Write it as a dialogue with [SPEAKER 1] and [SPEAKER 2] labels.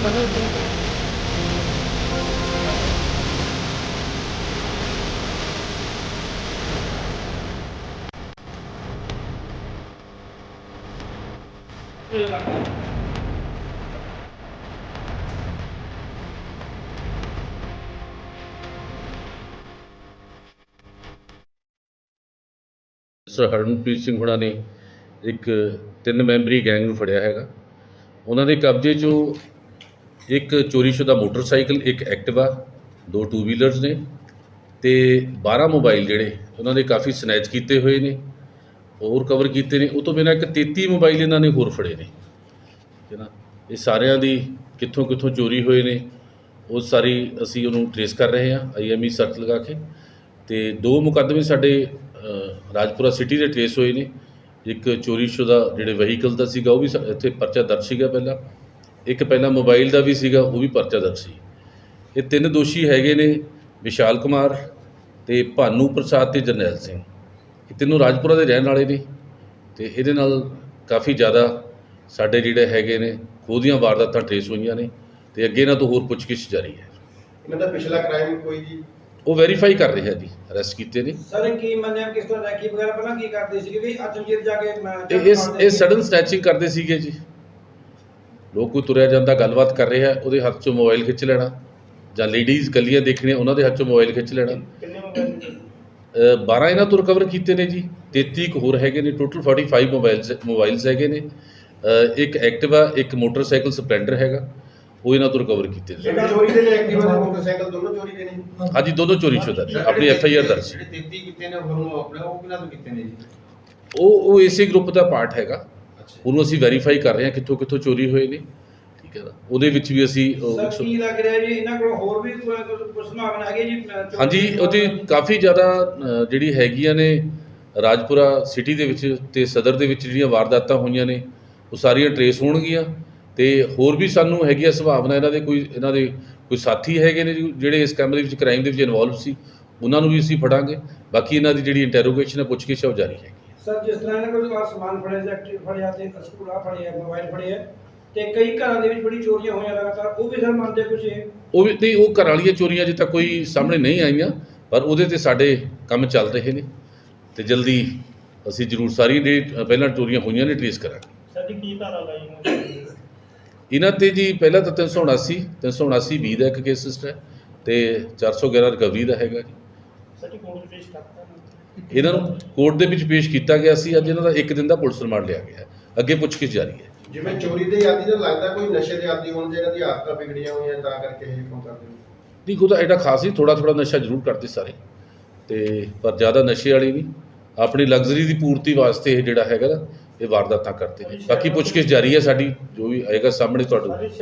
[SPEAKER 1] ਨਹੀਂ ਬਣੇ
[SPEAKER 2] ਸਰ, ਹਰਮਨਪ੍ਰੀਤ ਸਿੰਘ ਹੁਣਾਂ ਨੇ ਇੱਕ ਤਿੰਨ ਮੈਂਬਰੀ ਗੈਂਗ ਨੂੰ ਫੜਿਆ ਹੈਗਾ। ਉਹਨਾਂ ਦੇ ਕਬਜ਼ੇ 'ਚੋਂ ਇੱਕ ਚੋਰੀਸ਼ੁਦਾ ਮੋਟਰਸਾਈਕਲ, ਇੱਕ ਐਕਟਿਵਾ, ਦੋ ਟੂ ਵੀਲਰਸ ਨੇ ਤੇ 12 ਮੋਬਾਈਲ ਜਿਹੜੇ, ਉਹਨਾਂ ਦੇ ਕਾਫੀ ਸਨੈਚ ਕੀਤੇ ਹੋਏ ਨੇ, ਹੋਰ ਕਵਰ ਕੀਤੇ ਨੇ, ਉਹ ਤੋਂ ਬਿਨਾਂ ਇੱਕ 33 ਮੋਬਾਈਲ ਇਹਨਾਂ ਨੇ ਹੋਰ ਫੜੇ ਨੇ। ਠੀਕ ਹੈ ਨਾ? ਇਹ ਸਾਰਿਆਂ ਦੀ ਕਿੱਥੋਂ ਕਿੱਥੋਂ ਚੋਰੀ ਹੋਏ ਨੇ, ਉਹ ਸਾਰੀ ਅਸੀਂ ਉਹਨੂੰ ਟਰੇਸ ਕਰ ਰਹੇ ਹਾਂ ਆਈਐਮਈ ਸਰਚ ਲਗਾ ਕੇ। ਤੇ ਦੋ ਮੁਕੱਦਮੇ ਸਾਡੇ ਰਾਜਪੁਰਾ ਸਿਟੀ ਦੇ ਟਰੇਸ ਹੋਏ ਨੇ। ਇੱਕ ਚੋਰੀਸ਼ੁਦਾ ਜਿਹੜੇ ਵਹੀਕਲ ਦਾ ਸੀਗਾ, ਉਹ ਵੀ ਇੱਥੇ ਪਰਚਾ ਦਰਜ ਸੀਗਾ ਪਹਿਲਾਂ। ਇੱਕ ਪਹਿਲਾਂ ਮੋਬਾਈਲ ਦਾ ਵੀ ਸੀਗਾ ਉਹ ਵੀ ਪਰਚਾ ਦਰਜ ਸੀ। ਇਹ ਤਿੰਨ ਦੋਸ਼ੀ ਹੈਗੇ ਨੇ ਵਿਸ਼ਾਲ ਕੁਮਾਰ ਤੇ ਭਾਨੂ ਪ੍ਰਸਾਦ ਤੇ ਜਰਨੈਲ ਸਿੰਘ। ਇਹ ਤਿੰਨੋਂ ਰਾਜਪੁਰਾ ਦੇ ਰਹਿਣ ਵਾਲੇ ਨੇ ਤੇ ਇਹਦੇ ਨਾਲ ਕਾਫੀ ਜ਼ਿਆਦਾ ਸਾਡੇ ਜਿਹੜੇ ਹੈਗੇ ਨੇ ਖੋਹ ਦੀਆਂ ਵਾਰਦਾਤਾਂ ਟਰੇਸ ਹੋਈਆਂ ਨੇ ਤੇ ਅੱਗੇ ਇਹਨਾਂ ਤੋਂ ਹੋਰ ਪੁੱਛਗਿੱਛ ਜਾਰੀ ਹੈ।
[SPEAKER 3] ਇਹਨਾਂ ਦਾ ਪਿਛਲਾ ਕ੍ਰਾਈਮ ਕੋਈ ਜੀ?
[SPEAKER 2] ਉਹ ਵੈਰੀਫਾਈ ਕਰ ਰਹੇ ਜੀ ਅਰੈਸਟ ਕੀਤੇ ਨੇ।
[SPEAKER 4] ਸਰ ਕੀ ਮੰਨਿਆ ਕਿਸ ਤਰ੍ਹਾਂ ਰੈਕੀ ਵਗੈਰਾ ਪਹਿਲਾਂ ਕੀ ਕਰਦੇ ਸੀਗੇ ਵੀ ਅਚਨਚੇਤ ਜਾ ਕੇ
[SPEAKER 2] ਇਹ ਇਸ ਇਹ ਸਡਨ ਸਨੈਚਿੰਗ ਕਰਦੇ ਸੀਗੇ ਜੀ। ਲੋਕ ਕੋਈ ਤੁਰਿਆ ਜਾਂਦਾ ਗੱਲਬਾਤ ਕਰ ਰਿਹਾ ਉਹਦੇ ਹੱਥ 'ਚੋਂ ਮੋਬਾਈਲ ਖਿੱਚ ਲੈਣਾ ਜਾਂ ਲੇਡੀਜ਼ ਕੱਲੀਆਂ ਦੇਖਣੀਆਂ ਉਹਨਾਂ ਦੇ ਹੱਥ 'ਚੋਂ ਮੋਬਾਈਲ ਖਿੱਚ ਲੈਣਾ।
[SPEAKER 4] ਕਿੰਨੇ ਮੋਬਾਈਲ
[SPEAKER 2] ਅ, 12 ਇਹਨਾਂ ਤੋਂ ਰਿਕਵਰ ਕੀਤੇ ਨੇ ਜੀ 33 ਕੁ ਹੋਰ ਹੈਗੇ ਨੇ ਟੋਟਲ 45 ਮੋਬਾਈਲਸ ਮੋਬਾਈਲਸ ਹੈਗੇ ਨੇ। ਇੱਕ ਐਕਟਿਵਾ ਇੱਕ ਮੋਟਰਸਾਈਕਲ ਸਪਲੈਂਡਰ ਹੈਗਾ ਉਹ ਇਹਨਾਂ ਤੋਂ ਰਿਕਵਰ ਕੀਤੇ ਨੇ।
[SPEAKER 3] ਚੋਰੀ ਦੇ ਨੇ ਐਕਟਿਵਾ ਤੇ ਮੋਟਰਸਾਈਕਲ ਦੋਨੋਂ ਚੋਰੀ ਦੇ ਨੇ?
[SPEAKER 2] ਹਾਂਜੀ ਦੋਨੋਂ ਚੋਰੀ ਸ਼ੁਦਾ ਨੇ ਆਪਣੀ ਐਫ ਆਈ ਆਰ ਦਰਜ ਸੀ
[SPEAKER 5] ਜਿਹੜੇ 33 ਕੀਤੇ ਨੇ ਉਹਨੂੰ ਆਪਣੇ ਉਹ ਕਿਹਨਾਂ ਤੋਂ ਕੀਤੇ ਨੇ ਜੀ?
[SPEAKER 2] ਉਹ ਉਹ ਇਸੇ ਗਰੁੱਪ ਦਾ ਪਾਰਟ ਹੈਗਾ। ਉਹਨੂੰ ਅਸੀਂ ਵੈਰੀਫਾਈ ਕਰ ਰਹੇ ਹਾਂ ਕਿੱਥੋਂ ਕਿੱਥੋਂ ਚੋਰੀ ਹੋਏ ਨੇ। ਠੀਕ ਹੈ ਨਾ? ਉਹਦੇ ਵਿੱਚ ਵੀ ਅਸੀਂ ਉਹ
[SPEAKER 4] ਸਰ ਕੀ ਲੱਗ ਰਿਹਾ ਜੀ? ਇਹਨਾਂ ਕੋਲ ਹੋਰ ਵੀ ਕੋਈ ਕੋਈ ਸੰਭਾਵਨਾ ਹੈਗੀ ਜੀ? ਚੋਰੀ
[SPEAKER 2] ਹਾਂਜੀ? ਉਹਦੀ ਕਾਫੀ ਜ਼ਿਆਦਾ ਅ, ਜਿਹੜੀ ਹੈਗੀਆਂ ਨੇ ਰਾਜਪੁਰਾ ਸਿਟੀ ਦੇ ਵਿੱਚ ਤੇ ਸਦਰ ਦੇ ਵਿੱਚ ਜਿਹੜੀਆਂ ਵਾਰਦਾਤਾਂ ਹੋਈਆਂ ਨੇ ਉਹ ਸਾਰੀਆਂ ਟਰੇਸ ਹੋਣਗੀਆਂ। ਤੇ ਹੋਰ ਵੀ ਸਾਨੂੰ ਹੈਗੀ ਆ ਸੰਭਾਵਨਾ ਇਹਨਾਂ ਦੇ ਕੋਈ ਇਹਨਾਂ ਦੇ ਕੋਈ ਸਾਥੀ ਹੈਗੇ ਨੇ ਜੀ ਜਿਹੜੇ ਇਸ ਕੰਮ ਦੇ ਵਿੱਚ ਕ੍ਰਾਈਮ ਦੇ ਵਿੱਚ ਇਨਵੋਲਵ ਸੀ ਉਹਨਾਂ ਨੂੰ ਵੀ ਅਸੀਂ ਫੜਾਂਗੇ। ਬਾਕੀ ਇਹਨਾਂ ਦੀ ਜਿਹੜੀ ਇੰਟਰੋਗੇਸ਼ਨ ਹੈ ਪੁੱਛਗਿੱਛ ਹੈ ਉਹ ਜਾਰੀ ਹੈ
[SPEAKER 4] ਸਰ ਜਿਸ ਤਰ੍ਹਾਂ ਇਹਨਾਂ ਕੋਲ ਆਹ ਸਮਾਨ ਫੜਿਆ ਐਕਟਿਵ ਫੜਿਆ ਤੇ ਸਕੂਲਾ ਫੜਿਆ ਮੋਬਾਈਲ ਫੜਿਆ ਤੇ ਕਈ ਘਰਾਂ ਦੇ ਵਿੱਚ ਬੜੀ ਚੋਰੀਆਂ ਹੋਈਆਂ ਲਗਾਤਾਰ ਉਹ ਵੀ ਸਰ ਮੰਨਦੇ ਕੁਝ ਇਹ?
[SPEAKER 2] ਉਹ ਵੀ ਨਹੀਂ ਉਹ ਘਰਾਂ ਵਾਲੀਆਂ ਚੋਰੀਆਂ ਅਜੇ ਤੱਕ ਕੋਈ ਸਾਹਮਣੇ ਨਹੀਂ ਆਈਆਂ ਪਰ ਉਹਦੇ ਤੇ ਸਾਡੇ ਕੰਮ ਚੱਲ ਰਹੇ ਨੇ ਤੇ ਜਲਦੀ ਅਸੀਂ ਜ਼ਰੂਰ ਸਾਰੀ ਜਿਹੜੀ ਪਹਿਲਾਂ ਚੋਰੀਆਂ ਹੋਈਆਂ ਨੇ ਟ੍ਰੇਸ ਕਰਾਂਗੇ।
[SPEAKER 4] ਸਰ ਜੀ ਕੀ ਧਾਰਾ ਲਾਈ
[SPEAKER 2] ਇਹਨਾਂ ਤੇ ਜੀ ਪਹਿਲਾਂ ਤਾਂ 379 379 20 ਦਾ ਇੱਕ ਕੇਸ ਹੈ ਤੇ 411 ਰਿਕਵਰੀ ਦਾ ਹੈਗਾ ਜੀ।
[SPEAKER 4] ਸਰ ਜੀ ਕੋਰਟ ਪੇਸ਼ ਕਰਤਾ
[SPEAKER 2] ਇਹਨਾਂ ਨੂੰ ਕੋਰਟ ਦੇ ਵਿੱਚ ਪੇਸ਼ ਕੀਤਾ ਗਿਆ ਸੀ ਅੱਜ ਇਹਨਾਂ ਦਾ ਇੱਕ ਦਿਨ ਦਾ ਪੁਲਿਸ ਰਿਮਾਂਡ ਲਿਆ ਗਿਆ ਹੈ। ਅੱਗੇ ਪੁੱਛਗਿੱਛ ਜਾਰੀ ਹੈ।
[SPEAKER 3] ਜਿਵੇਂ ਚੋਰੀ ਦੇ ਆਦੀ ਤਾਂ ਲੱਗਦਾ ਕੋਈ ਨਸ਼ੇ ਦੇ ਆਦੀ ਹੋਣ ਜਿਹਨਾਂ ਦੀ ਆਦਤਾਂ ਵਿਗੜੀਆਂ ਹੋਈਆਂ ਤਾਂ ਕਰਕੇ ਇਹ ਕੰਮ ਕਰਦੇ ਨੇ
[SPEAKER 2] ਨਹੀਂ ਉਹਦਾ ਐਡਾ ਖਾਸ ਨਹੀਂ ਥੋੜਾ ਥੋੜਾ ਨਸ਼ਾ ਜ਼ਰੂਰ ਕਰਦੇ ਸਾਰੇ। ਤੇ ਪਰ ਜ਼ਿਆਦਾ ਨਸ਼ੇ ਵਾਲੀ ਨਹੀਂ ਆਪਣੀ ਲਗਜ਼ਰੀ ਦੀ ਪੂਰਤੀ ਵਾਸਤੇ ਇਹ ਜਿਹੜਾ ਹੈਗਾ ਨਾ ਇਹ ਵਾਰਦਾਤਾਂ ਕਰਦੇ ਨੇ। ਬਾਕੀ ਪੁੱਛਗਿੱਛ ਜਾਰੀ ਹੈ ਸਾਡੀ ਜੋ ਵੀ ਆਏਗਾ ਸਾਹਮਣੇ ਤੁਹਾਨੂੰ